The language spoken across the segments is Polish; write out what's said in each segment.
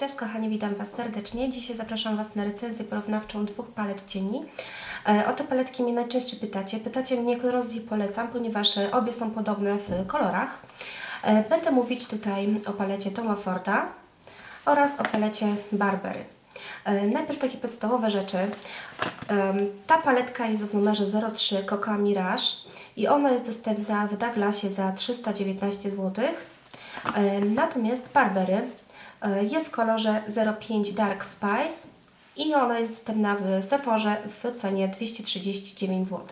Cześć kochani, witam Was serdecznie. Dzisiaj zapraszam Was na recenzję porównawczą dwóch palet cieni. E, O te paletki mnie najczęściej pytacie. Pytacie mnie, którą z nich polecam, ponieważ e, obie są podobne w kolorach. E, Będę mówić tutaj o palecie Toma Forda oraz o palecie Barbery. Najpierw takie podstawowe rzeczy. Ta paletka jest w numerze 03 Coca Mirage i ona jest dostępna w Douglasie za 319 zł. Natomiast Barbery jest w kolorze 05 Dark Spice i ona jest dostępna w Sephorze w cenie 239 zł.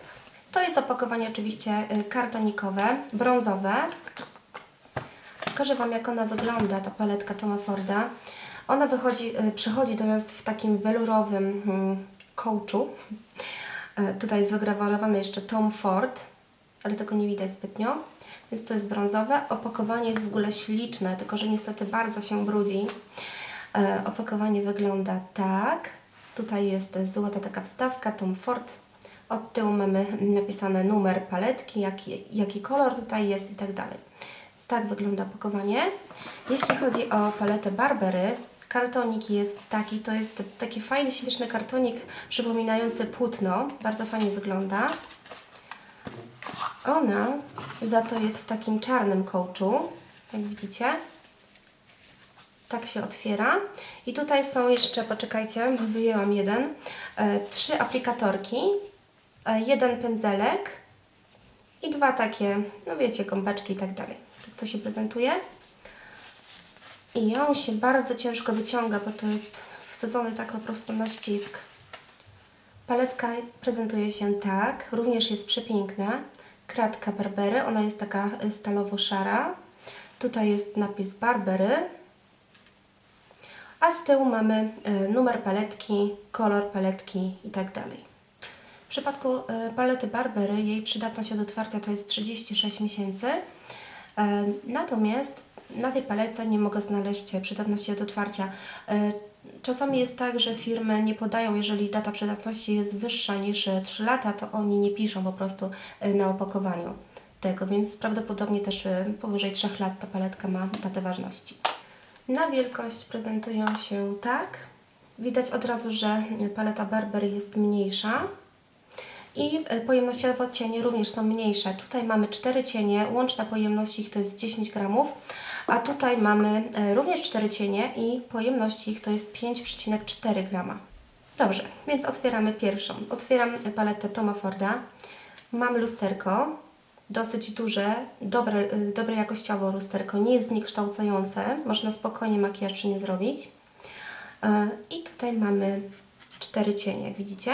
To jest opakowanie oczywiście e, kartonikowe, brązowe. Pokażę Wam jak ona wygląda, ta paletka Toma Forda. Ona wychodzi, e, przychodzi do nas w takim welurowym hmm, kołczu. E, Tutaj jest wygrawowany jeszcze Tom Ford, ale tego nie widać zbytnio. Więc to jest brązowe. Opakowanie jest w ogóle śliczne, tylko że niestety bardzo się brudzi. E, opakowanie wygląda tak. Tutaj jest złota taka wstawka, Tom Ford. Od tyłu mamy napisane numer paletki, jaki, jaki kolor tutaj jest i tak dalej. Więc tak wygląda opakowanie. Jeśli chodzi o paletę Barbery, kartonik jest taki, to jest taki fajny, śmieszny kartonik przypominający płótno. Bardzo fajnie wygląda. Ona za to jest w takim czarnym kołczu, jak widzicie. Tak się otwiera. I tutaj są jeszcze, poczekajcie, bo wyjęłam jeden, e, trzy aplikatorki, e, jeden pędzelek i dwa takie, no wiecie, gąbeczki i tak dalej. Tak to się prezentuje. I ją się bardzo ciężko wyciąga, bo to jest wsadzony tak po prostu na ścisk. Paletka prezentuje się tak, również jest przepiękna. Kratka Barbery, ona jest taka y, stalowo-szara. Tutaj jest napis Barbery. A z tyłu mamy y, numer paletki, kolor paletki i tak dalej. W przypadku y, palety Barbery jej przydatność od otwarcia to jest 36 miesięcy. E, Natomiast na tej palece nie mogę znaleźć przydatności od otwarcia. E, Czasami jest tak, że firmy nie podają, jeżeli data przydatności jest wyższa niż e, 3 lata, to oni nie piszą po prostu e, na opakowaniu tego, więc prawdopodobnie też e, powyżej 3 lat ta paletka ma datę ważności. Na wielkość prezentują się tak. Widać od razu, że paleta Barber jest mniejsza. I e, pojemnościowo cienie również są mniejsze. Tutaj mamy 4 cienie, łączna pojemność ich to jest 10 gramów, a tutaj mamy e, również 4 cienie i pojemność ich to jest 5,4 grama. Dobrze, więc otwieramy pierwszą. Otwieram paletę Toma Forda. Mam lusterko, dosyć duże, dobre, e, dobre jakościowo lusterko, nie jest zniekształcające, można spokojnie makijaż przy nim zrobić. E, I tutaj mamy cztery cienie, jak widzicie.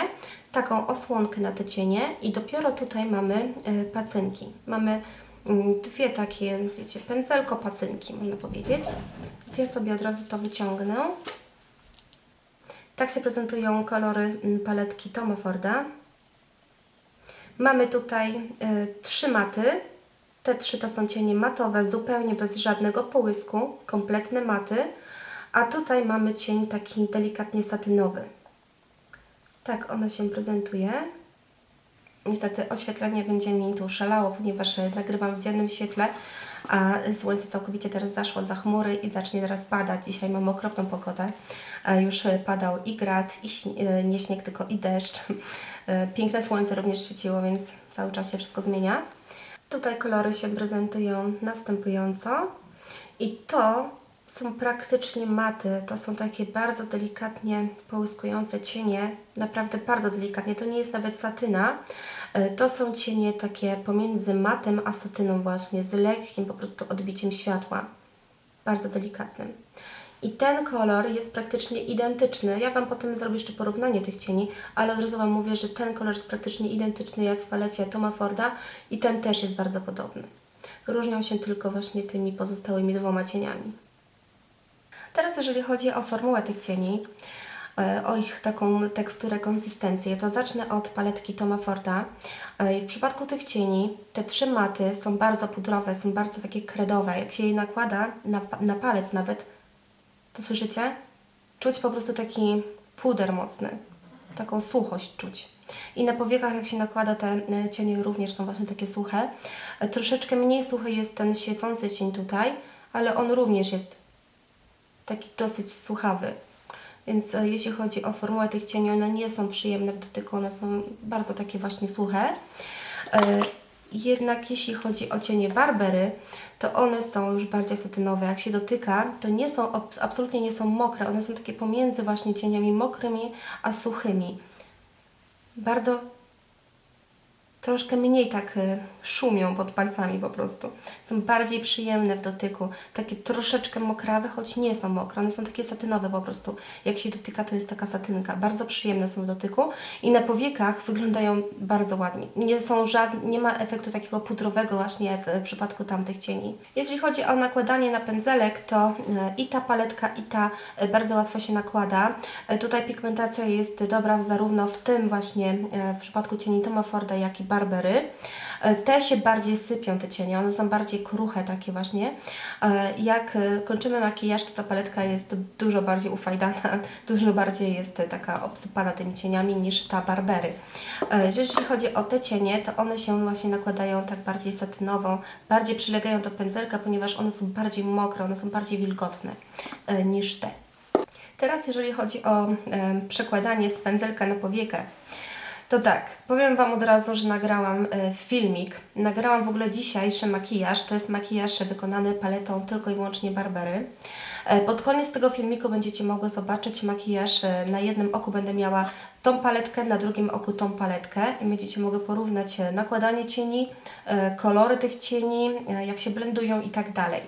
Taką osłonkę na te cienie i dopiero tutaj mamy pacynki. Mamy dwie takie, wiecie, pędzelko pacynki, można powiedzieć. Więc ja sobie od razu to wyciągnę. Tak się prezentują kolory mm, paletki Toma Forda. Mamy tutaj e, trzy maty. Te trzy to są cienie matowe, zupełnie bez żadnego połysku, kompletne maty. A tutaj mamy cień taki delikatnie satynowy. Tak ono się prezentuje. Niestety oświetlenie będzie mi tu szalało, ponieważ e, nagrywam w dziennym świetle, a słońce całkowicie teraz zaszło za chmury i zacznie teraz padać. Dzisiaj mamy okropną pogodę. E, Już e, padał i grad, i nie śnieg, tylko i deszcz. Piękne słońce również świeciło, więc cały czas się wszystko zmienia. Tutaj kolory się prezentują następująco. I to są praktycznie maty. To są takie bardzo delikatnie połyskujące cienie. Naprawdę bardzo delikatnie. To nie jest nawet satyna. E, To są cienie takie pomiędzy matem a satyną właśnie, z lekkim po prostu odbiciem światła. Bardzo delikatnym. I ten kolor jest praktycznie identyczny. Ja Wam potem zrobię jeszcze porównanie tych cieni, ale od razu Wam mówię, że ten kolor jest praktycznie identyczny jak w palecie Toma Forda i ten też jest bardzo podobny. Różnią się tylko właśnie tymi pozostałymi dwoma cieniami. Teraz jeżeli chodzi o formułę tych cieni, e, o ich taką teksturę, konsystencję, to zacznę od paletki Toma Forda. E, W przypadku tych cieni, te trzy maty są bardzo pudrowe, są bardzo takie kredowe. Jak się je nakłada na, na palec nawet, to słyszycie? Czuć po prostu taki puder mocny, taką suchość czuć. I na powiekach, jak się nakłada te e, cienie, również są właśnie takie suche. Troszeczkę mniej suchy jest ten świecący cień tutaj, ale on również jest taki dosyć suchawy. Więc e, jeśli chodzi o formułę tych cieni, one nie są przyjemne w dotyku, one są bardzo takie właśnie suche. E, Jednak jeśli chodzi o cienie Barbery, to one są już bardziej satynowe. Jak się dotyka, to nie są, abs- absolutnie nie są mokre, one są takie pomiędzy właśnie cieniami mokrymi a suchymi. Bardzo troszkę mniej tak y, szumią pod palcami po prostu. Są bardziej przyjemne w dotyku. Takie troszeczkę mokrawe, choć nie są mokre. One są takie satynowe po prostu. Jak się dotyka, to jest taka satynka. Bardzo przyjemne są w dotyku i na powiekach wyglądają bardzo ładnie. Nie są żadne, nie ma efektu takiego pudrowego właśnie jak y, w przypadku tamtych cieni. Jeśli chodzi o nakładanie na pędzelek, to y, i ta paletka, i ta bardzo łatwo się nakłada. Tutaj pigmentacja jest dobra zarówno w tym właśnie w przypadku cieni Toma Forda, jak i Barbery. E, Te się bardziej sypią, te cienie, one są bardziej kruche takie właśnie. E, Jak e, kończymy makijaż, to ta paletka jest dużo bardziej ufajdana, dużo bardziej jest taka obsypana tymi cieniami niż ta Barbery. Jeśli chodzi o te cienie, to one się właśnie nakładają tak bardziej satynowo, bardziej przylegają do pędzelka, ponieważ one są bardziej mokre, one są bardziej wilgotne niż te. Teraz jeżeli chodzi o przekładanie z pędzelka na powiekę, to tak, powiem Wam od razu, że nagrałam e, filmik. Nagrałam w ogóle dzisiejszy makijaż. To jest makijaż wykonany paletą tylko i wyłącznie Barbery. E, Pod koniec tego filmiku będziecie mogły zobaczyć makijaż. e, Na jednym oku będę miała tą paletkę, na drugim oku tą paletkę i będziecie mogły porównać e, nakładanie cieni, e, kolory tych cieni, e, jak się blendują i tak dalej.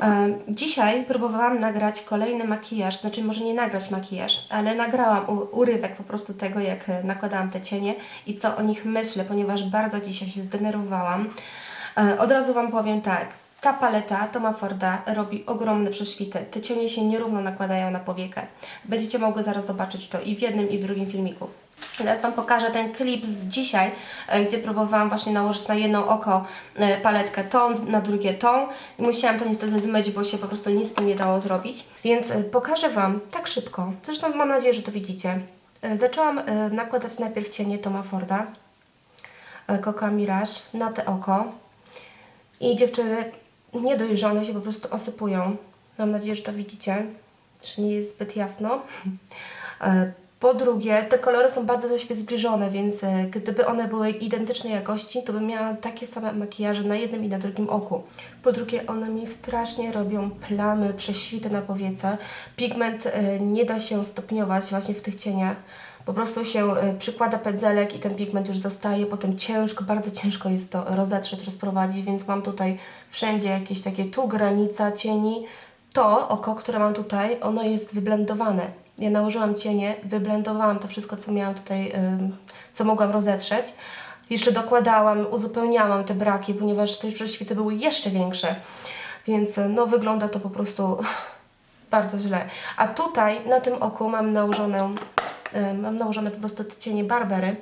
E, Dzisiaj próbowałam nagrać kolejny makijaż, znaczy może nie nagrać makijaż, ale nagrałam urywek po prostu tego, jak e, nakładałam te cienie i co o nich myślę, ponieważ bardzo dzisiaj się zdenerwowałam. E, Od razu Wam powiem tak, ta paleta Toma Forda robi ogromne prześwity. Te cienie się nierówno nakładają na powiekę. Będziecie mogły zaraz zobaczyć to i w jednym, i w drugim filmiku. Teraz Wam pokażę ten klip z dzisiaj, e, gdzie próbowałam właśnie nałożyć na jedno oko e, paletkę tą, na drugie tą. I musiałam to niestety zmyć, bo się po prostu nic z tym nie dało zrobić. Więc e, pokażę Wam tak szybko. Zresztą mam nadzieję, że to widzicie. Zaczęłam nakładać najpierw cienie Toma Forda, Coca Mirage na te oko. I dziewczyny niedojrzane się po prostu osypują. Mam nadzieję, że to widzicie, że nie jest zbyt jasno. Po drugie, te kolory są bardzo do siebie zbliżone, więc e, gdyby one były identycznej jakości, to bym miała takie same makijaże na jednym i na drugim oku. Po drugie, one mi strasznie robią plamy, prześwity na powiece. Pigment e, nie da się stopniować właśnie w tych cieniach. Po prostu się e, przykłada pędzelek i ten pigment już zostaje, potem ciężko, bardzo ciężko jest to rozetrzeć, rozprowadzić, więc mam tutaj wszędzie jakieś takie tu granica cieni. To oko, które mam tutaj, ono jest wyblendowane. Ja nałożyłam cienie, wyblendowałam to wszystko, co miałam tutaj, co mogłam rozetrzeć. Jeszcze dokładałam, uzupełniałam te braki, ponieważ te prześwity były jeszcze większe. Więc e, no wygląda to po prostu bardzo źle. A tutaj na tym oku mam nałożone, mam nałożone po prostu te cienie Barbery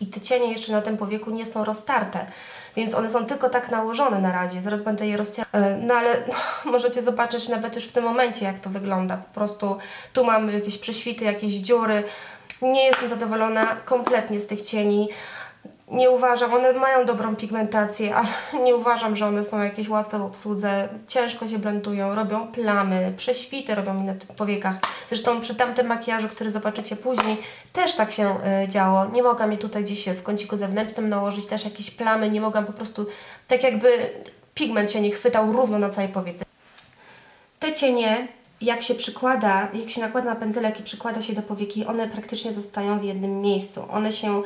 i te cienie jeszcze na tym powieku nie są roztarte, więc one są tylko tak nałożone na razie. Zaraz będę je rozciągać. No ale no, możecie zobaczyć nawet już w tym momencie, jak to wygląda. Po prostu tu mam jakieś prześwity, jakieś dziury. Nie jestem zadowolona kompletnie z tych cieni. Nie uważam, one mają dobrą pigmentację, ale nie uważam, że one są jakieś łatwe w obsłudze. Ciężko się blendują, robią plamy, prześwity robią mi na tych powiekach. Zresztą przy tamtym makijażu, który zobaczycie później, też tak się y, działo. Nie mogłam je tutaj gdzieś w kąciku zewnętrznym nałożyć, też jakieś plamy, nie mogłam po prostu, tak jakby pigment się nie chwytał równo na całej powiece. Te cienie, jak się przykłada, jak się nakłada na pędzelek i przykłada się do powieki, one praktycznie zostają w jednym miejscu. One się,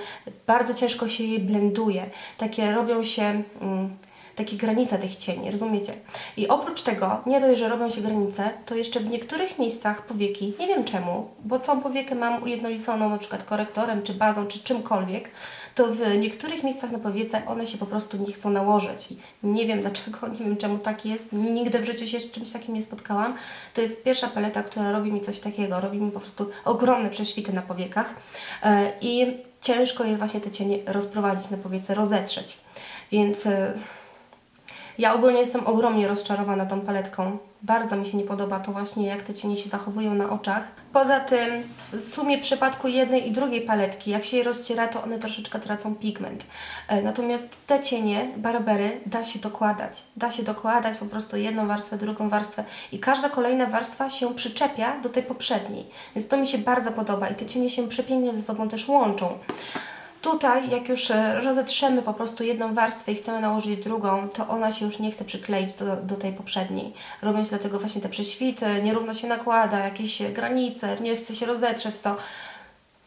bardzo ciężko się je blenduje. Takie robią się, mm, takie granice tych cieni, rozumiecie? I oprócz tego, nie dość, że robią się granice, to jeszcze w niektórych miejscach powieki, nie wiem czemu, bo całą powiekę mam ujednoliconą na przykład korektorem, czy bazą, czy czymkolwiek, to w niektórych miejscach na powiece one się po prostu nie chcą nałożyć. Nie wiem dlaczego, nie wiem czemu tak jest. Nigdy w życiu się z czymś takim nie spotkałam. To jest pierwsza paleta, która robi mi coś takiego. Robi mi po prostu ogromne prześwity na powiekach e, i ciężko jest właśnie te cienie rozprowadzić na powiece, rozetrzeć. Więc e, ja ogólnie jestem ogromnie rozczarowana tą paletką. Bardzo mi się nie podoba to właśnie, jak te cienie się zachowują na oczach. Poza tym, w sumie w przypadku jednej i drugiej paletki, jak się je rozciera, to one troszeczkę tracą pigment. E, Natomiast te cienie, barbery, da się dokładać. Da się dokładać po prostu jedną warstwę, drugą warstwę i każda kolejna warstwa się przyczepia do tej poprzedniej. Więc to mi się bardzo podoba i te cienie się przepięknie ze sobą też łączą. Tutaj, jak już e, rozetrzemy po prostu jedną warstwę i chcemy nałożyć drugą, to ona się już nie chce przykleić do, do tej poprzedniej. Robią się dlatego właśnie te prześwity, nierówno się nakłada, jakieś granice, nie chce się rozetrzeć, to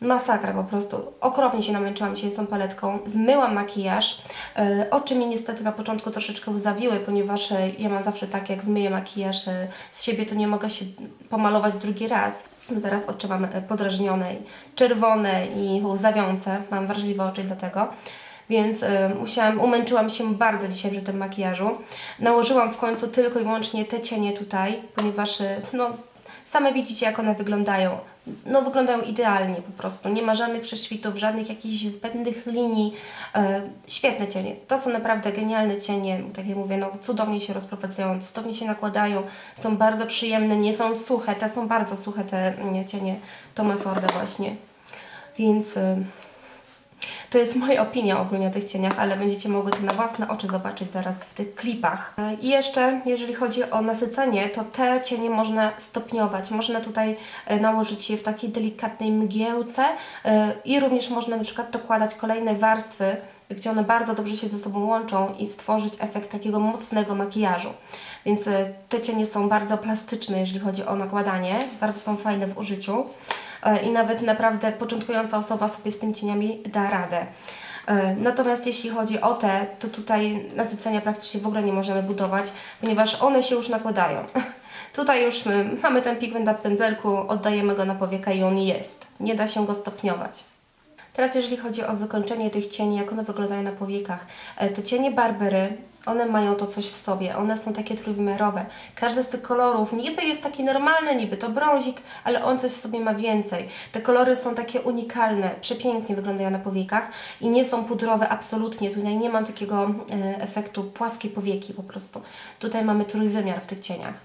masakra po prostu. Okropnie się namęczyłam się z tą paletką. Zmyłam makijaż. E, oczy mi niestety na początku troszeczkę zawiły, ponieważ e, ja mam zawsze tak, jak zmyję makijaż e, z siebie, to nie mogę się pomalować drugi raz. Zaraz oczy mam e, podrażnione, i łzawiące. Mam wrażliwe oczy dlatego. Więc e, musiałam, umęczyłam się bardzo dzisiaj przy tym makijażu. Nałożyłam w końcu tylko i wyłącznie te cienie tutaj, ponieważ e, no, same widzicie jak one wyglądają. No wyglądają idealnie po prostu. Nie ma żadnych prześwitów, żadnych jakichś zbędnych linii. E, świetne cienie. To są naprawdę genialne cienie. Tak jak mówię, no cudownie się rozprowadzają, cudownie się nakładają. Są bardzo przyjemne, nie są suche. Te są bardzo suche, te mm, cienie Toma Forda właśnie. Więc... E, to jest moja opinia ogólnie o tych cieniach, ale będziecie mogły to na własne oczy zobaczyć zaraz w tych klipach. E, I jeszcze, jeżeli chodzi o nasycenie, to te cienie można stopniować. Można tutaj e, nałożyć je w takiej delikatnej mgiełce e, i również można na przykład dokładać kolejne warstwy, gdzie one bardzo dobrze się ze sobą łączą i stworzyć efekt takiego mocnego makijażu. Więc te cienie są bardzo plastyczne, jeżeli chodzi o nakładanie, bardzo są fajne w użyciu i nawet naprawdę początkująca osoba sobie z tymi cieniami da radę. E, Natomiast jeśli chodzi o te, to tutaj nasycenia praktycznie w ogóle nie możemy budować, ponieważ one się już nakładają. Tutaj już my mamy ten pigment na pędzelku, oddajemy go na powiekę i on jest. Nie da się go stopniować. Teraz jeżeli chodzi o wykończenie tych cieni, jak one wyglądają na powiekach, e, te cienie Barbery, one mają to coś w sobie, one są takie trójwymiarowe. Każdy z tych kolorów niby jest taki normalny, niby to brązik, ale on coś w sobie ma więcej. Te kolory są takie unikalne, przepięknie wyglądają na powiekach i nie są pudrowe absolutnie. Tutaj nie mam takiego e, efektu płaskiej powieki po prostu. Tutaj mamy trójwymiar w tych cieniach.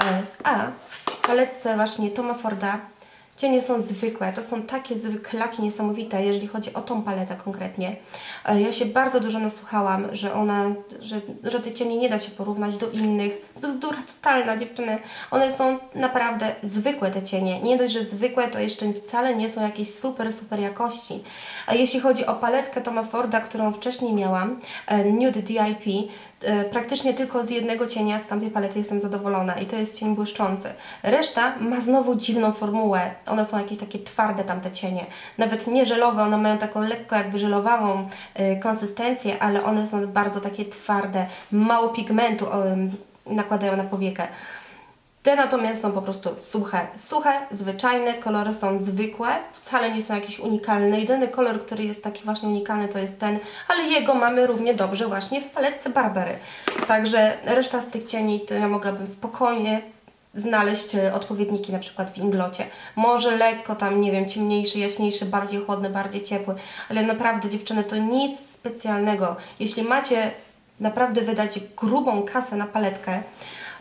E, a w paletce właśnie Toma Forda Cienie są zwykłe, to są takie zwyklaki niesamowite, jeżeli chodzi o tą paletę konkretnie. E, Ja się bardzo dużo nasłuchałam, że ona, że, że te cienie nie da się porównać do innych. Bzdura totalna, dziewczyny. One są naprawdę zwykłe te cienie. Nie dość, że zwykłe, to jeszcze wcale nie są jakieś super, super jakości. Jeśli chodzi o paletkę Toma Forda, którą wcześniej miałam, e, Nude DIP, praktycznie tylko z jednego cienia z tamtej palety jestem zadowolona i to jest cień błyszczący. Reszta ma znowu dziwną formułę. One są jakieś takie twarde tamte cienie. Nawet nie żelowe, one mają taką lekko jakby żelowawą e, konsystencję, ale one są bardzo takie twarde, mało pigmentu nakładają na powiekę. Te natomiast są po prostu suche. Suche, zwyczajne, kolory są zwykłe, wcale nie są jakieś unikalne. Jedyny kolor, który jest taki właśnie unikalny to jest ten, ale jego mamy równie dobrze właśnie w paletce Barbery. Także reszta z tych cieni to ja mogłabym spokojnie znaleźć e, odpowiedniki na przykład w inglocie. Może lekko tam, nie wiem, ciemniejszy, jaśniejszy, bardziej chłodny, bardziej ciepły, ale naprawdę dziewczyny to nic specjalnego. Jeśli macie naprawdę wydać grubą kasę na paletkę,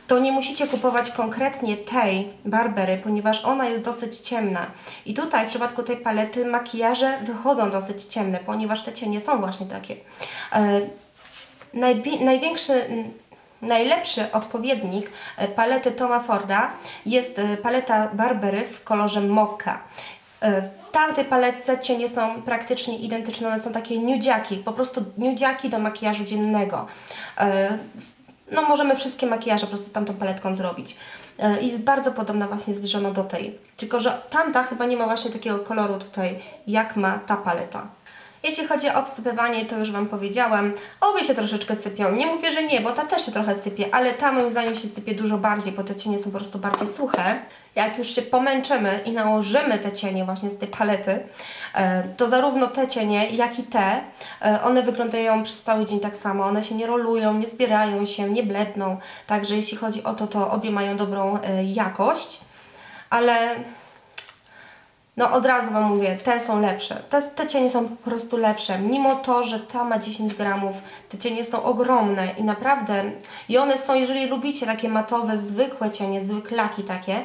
to nie musicie kupować konkretnie tej Barbery, ponieważ ona jest dosyć ciemna. I tutaj w przypadku tej palety makijaże wychodzą dosyć ciemne, ponieważ te cienie są właśnie takie. E, najbi- największy, najlepszy odpowiednik e, palety Toma Forda jest e, paleta Barbery w kolorze Mokka. W tamtej paletce cienie są praktycznie identyczne, one są takie nudziaki, po prostu nudziaki do makijażu dziennego. E, No możemy wszystkie makijaże po prostu tamtą paletką zrobić. E, I jest bardzo podobna właśnie zbliżona do tej. Tylko, że tamta chyba nie ma właśnie takiego koloru tutaj, jak ma ta paleta. Jeśli chodzi o obsypywanie, to już Wam powiedziałam. Obie się troszeczkę sypią. Nie mówię, że nie, bo ta też się trochę sypie, ale ta moim zdaniem się sypie dużo bardziej, bo te cienie są po prostu bardziej suche. Jak już się pomęczymy i nałożymy te cienie właśnie z tej palety, e, to zarówno te cienie, jak i te, e, one wyglądają przez cały dzień tak samo. One się nie rolują, nie zbierają się, nie bledną. Także jeśli chodzi o to, to obie mają dobrą e, jakość. Ale No od razu Wam mówię, te są lepsze. Te, te cienie są po prostu lepsze. Mimo to, że ta ma 10 gramów, te cienie są ogromne i naprawdę, i one są, jeżeli lubicie takie matowe, zwykłe cienie, zwykłe laki takie,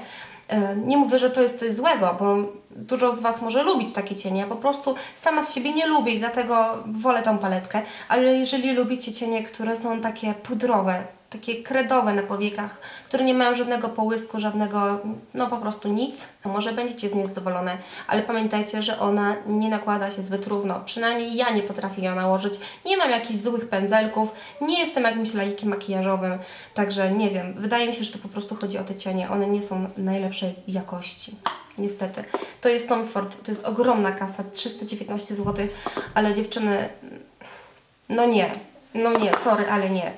e, nie mówię, że to jest coś złego, bo dużo z Was może lubić takie cienie. Ja po prostu sama z siebie nie lubię i dlatego wolę tą paletkę. Ale jeżeli lubicie cienie, które są takie pudrowe, takie kredowe na powiekach, które nie mają żadnego połysku, żadnego, no po prostu nic, może będziecie z niej zadowolone, ale pamiętajcie, że ona nie nakłada się zbyt równo. Przynajmniej ja nie potrafię ją nałożyć. Nie mam jakichś złych pędzelków, nie jestem jakimś laikiem makijażowym, także nie wiem. Wydaje mi się, że to po prostu chodzi o te cienie. One nie są najlepszej jakości. Niestety. To jest Tom Ford, to jest ogromna kasa, 319 zł, ale dziewczyny, no nie, no nie, sorry, ale nie.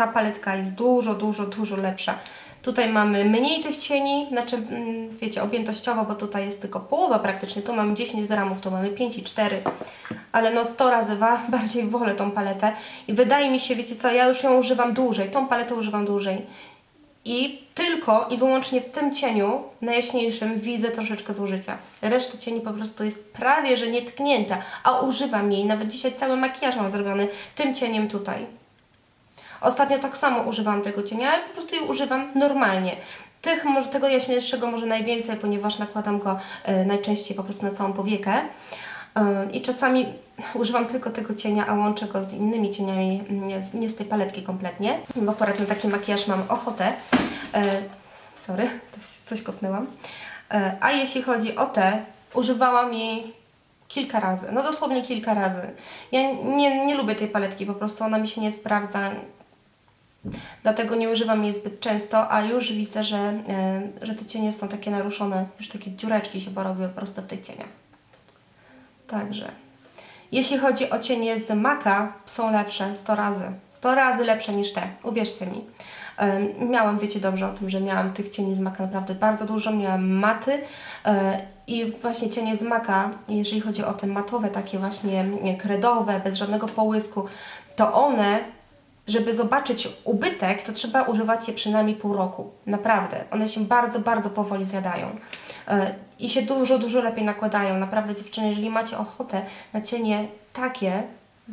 Ta paletka jest dużo, dużo, dużo lepsza. Tutaj mamy mniej tych cieni, znaczy, mm, wiecie, objętościowo, bo tutaj jest tylko połowa praktycznie. Tu mamy 10 gramów, tu mamy 5,4, ale no 100 razy bardziej wolę tą paletę. I wydaje mi się, wiecie co, ja już ją używam dłużej, tą paletę używam dłużej. I tylko i wyłącznie w tym cieniu najjaśniejszym widzę troszeczkę zużycia. Reszta cieni po prostu jest prawie, że nietknięta, a używam jej. Nawet dzisiaj cały makijaż mam zrobiony tym cieniem tutaj. Ostatnio tak samo używam tego cienia, ale po prostu je używam normalnie. Tych, może, tego jaśniejszego może najwięcej, ponieważ nakładam go e, najczęściej po prostu na całą powiekę. E, I czasami używam tylko tego cienia, a łączę go z innymi cieniami, nie z, nie z tej paletki kompletnie, bo akurat na taki makijaż mam ochotę. E, sorry, coś, coś kopnęłam. A jeśli chodzi o te, używałam jej kilka razy, no dosłownie kilka razy. Ja nie, nie lubię tej paletki, po prostu ona mi się nie sprawdza. Dlatego nie używam jej zbyt często, a już widzę, że, e, że te cienie są takie naruszone, już takie dziureczki się porobiły po prostu w tych cieniach. Także. Jeśli chodzi o cienie z Maka, są lepsze 100 razy. 100 razy lepsze niż te, uwierzcie mi. Miałam, wiecie dobrze o tym, że miałam tych cieni z Maka naprawdę bardzo dużo. Miałam maty e, i właśnie cienie z Maka, jeżeli chodzi o te matowe, takie właśnie nie, kredowe, bez żadnego połysku, to one żeby zobaczyć ubytek, to trzeba używać je przynajmniej pół roku. Naprawdę. One się bardzo, bardzo powoli zjadają. E, I się dużo, dużo lepiej nakładają. Naprawdę dziewczyny, jeżeli macie ochotę na cienie takie,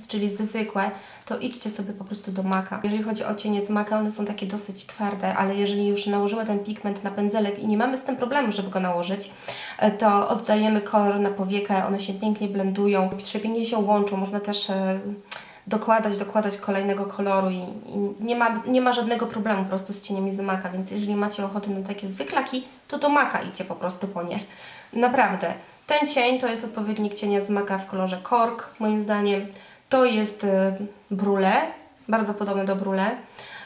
czyli zwykłe, to idźcie sobie po prostu do maka. Jeżeli chodzi o cienie z maka, one są takie dosyć twarde, ale jeżeli już nałożymy ten pigment na pędzelek i nie mamy z tym problemu, żeby go nałożyć, e, to oddajemy kolor na powiekę, one się pięknie blendują, przepięknie się łączą, można też e, dokładać, dokładać kolejnego koloru i, i nie, ma, nie ma żadnego problemu po prostu z cieniami z maka, więc jeżeli macie ochotę na takie zwyklaki, to do maka idźcie po prostu po nie. Naprawdę. Ten cień to jest odpowiednik cienia z maka w kolorze kork, moim zdaniem. To jest y, brule, bardzo podobny do brule.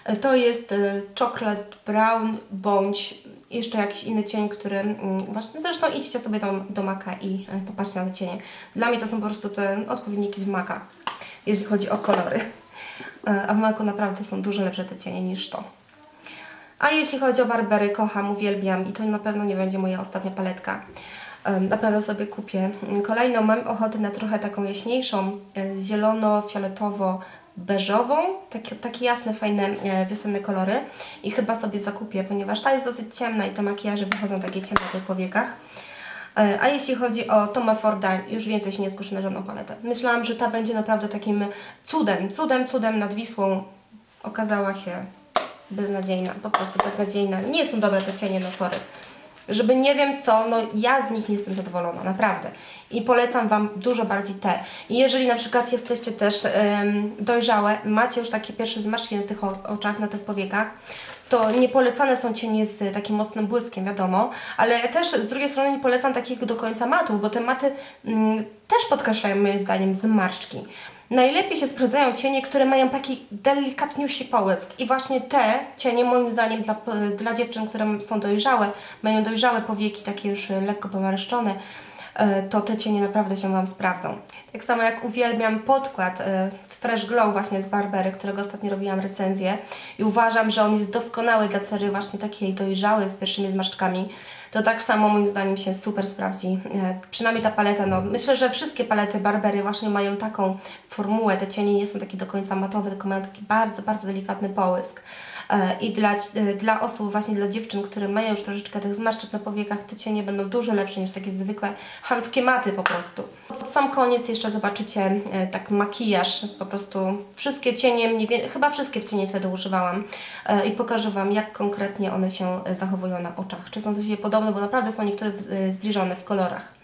Y, To jest y, chocolate brown bądź jeszcze jakiś inny cień, który mm, właśnie, zresztą idźcie sobie do, do maka i popatrzcie na te cienie. Dla mnie to są po prostu te odpowiedniki z maka jeżeli chodzi o kolory. E, A w Maku naprawdę są dużo lepsze te cienie niż to. A jeśli chodzi o Barbery, kocham, uwielbiam i to na pewno nie będzie moja ostatnia paletka. E, Na pewno sobie kupię kolejną. Mam ochotę na trochę taką jaśniejszą, e, zielono-fioletowo-beżową. Takie, takie jasne, fajne, wiosenne kolory. I chyba sobie zakupię, ponieważ ta jest dosyć ciemna i te makijaże wychodzą takie ciemne powiekach. E, A jeśli chodzi o Toma Forda, już więcej się nie skuszę na żadną paletę. Myślałam, że ta będzie naprawdę takim cudem, cudem, cudem nad Wisłą. Okazała się beznadziejna, po prostu beznadziejna. Nie są dobre te cienie, no sorry. Żeby nie wiem co, no ja z nich nie jestem zadowolona, naprawdę. I polecam Wam dużo bardziej te. I jeżeli na przykład jesteście też em, dojrzałe, macie już takie pierwsze zmarszczki na tych oczach, na tych powiekach, to nie polecane są cienie z takim mocnym błyskiem, wiadomo, ale też z drugiej strony nie polecam takich do końca matów, bo te maty mm, też podkreślają moim zdaniem zmarszczki. Najlepiej się sprawdzają cienie, które mają taki delikatniusi połysk i właśnie te cienie moim zdaniem dla, dla dziewczyn, które są dojrzałe, mają dojrzałe powieki, takie już lekko pomarszczone, to te cienie naprawdę się Wam sprawdzą. Tak samo jak uwielbiam podkład e, Fresh Glow właśnie z Barbery, którego ostatnio robiłam recenzję i uważam, że on jest doskonały dla cery właśnie takiej dojrzałej z pierwszymi zmarszczkami. To tak samo moim zdaniem się super sprawdzi. E, przynajmniej ta paleta, no myślę, że wszystkie palety Barbery właśnie mają taką formułę, te cienie nie są takie do końca matowe, tylko mają taki bardzo, bardzo delikatny połysk. E, i dla, e, dla osób, właśnie dla dziewczyn, które mają już troszeczkę tych zmarszczek na powiekach, te cienie będą dużo lepsze niż takie zwykłe chamskie maty po prostu. Pod sam koniec jeszcze zobaczycie e, tak makijaż, po prostu wszystkie cienie, chyba wszystkie w cienie wtedy używałam i pokażę Wam, jak konkretnie one się zachowują na oczach. Czy są do siebie podobne, bo naprawdę są niektóre zbliżone w kolorach.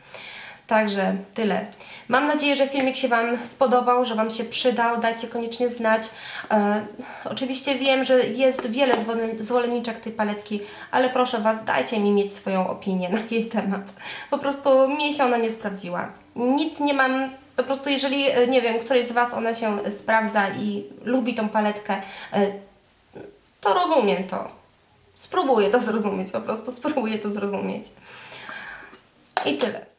Także tyle. Mam nadzieję, że filmik się Wam spodobał, że Wam się przydał. Dajcie koniecznie znać. E, oczywiście wiem, że jest wiele zwolen- zwolenniczek tej paletki, ale proszę Was, dajcie mi mieć swoją opinię na jej temat. Po prostu mnie się ona nie sprawdziła. Nic nie mam. Po prostu jeżeli, e, nie wiem, któryś z Was ona się sprawdza i lubi tą paletkę, e, to rozumiem to. Spróbuję to zrozumieć, po prostu spróbuję to zrozumieć. I tyle.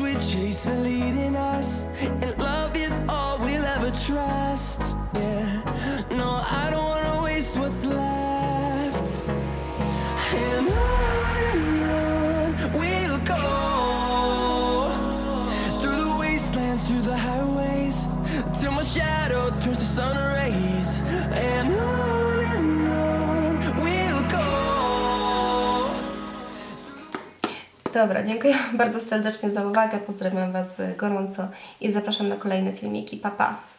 we chase chasing leading us. Dobra, dziękuję bardzo serdecznie za uwagę, pozdrawiam Was gorąco i zapraszam na kolejne filmiki. Pa, pa!